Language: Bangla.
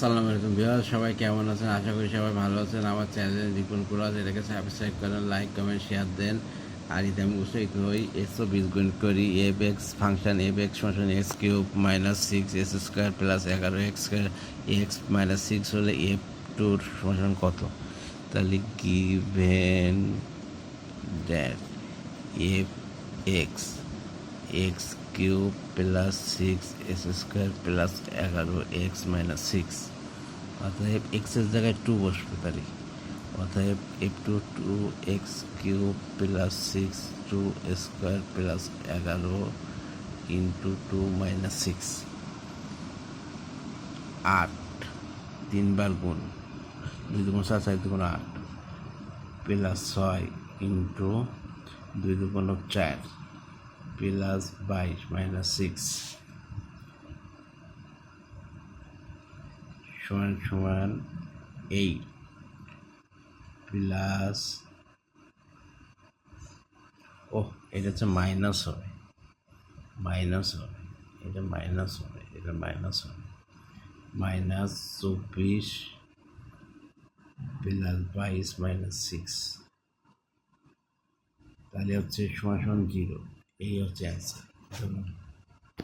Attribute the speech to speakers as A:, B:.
A: আসসালামু আলাইকুম বিহার সবাই কেমন আছেন? আশা করি সবাই ভালো আছেন। আমার চ্যানেলে রিপন কুরাজ এটাকে সাবস্ক্রাইব করেন লাইক কমেন্ট শেয়ার দেন। আর এটা আমি উৎসাহিত হই বিশ গুণ করি। F X function F X function X cube minus six S square plus এগারো X square X minus six হলে এফ টুর ফাংশন কত? তাহলে given that F X X cube plus six S square plus এগারো এক্স মাইনাস সিক্স অতএব এক্সের জায়গায় টু বসবে তাহলে। অতএব F two two X cube plus six two square plus এগারো ইন্টু টু মাইনাস সিক্স আট, তিনবার গুণ। দুই দুগুণ সাত, চার দুগুণ আট। প্লাস ছয় ইন্টু দুই দুগুণ চার। প্লাস বাইশ মাইনাস সিক্স সমান সমান এইট প্লাস ও এটা হচ্ছে মাইনাস হবে। মাইনাস হবে। এটা মাইনাস হবে। এটা মাইনাস হবে। মাইনাস চব্বিশ প্লাস বাইশ মাইনাস সিক্স তাহলে হচ্ছে সমান সমান জিরো 也有这样子的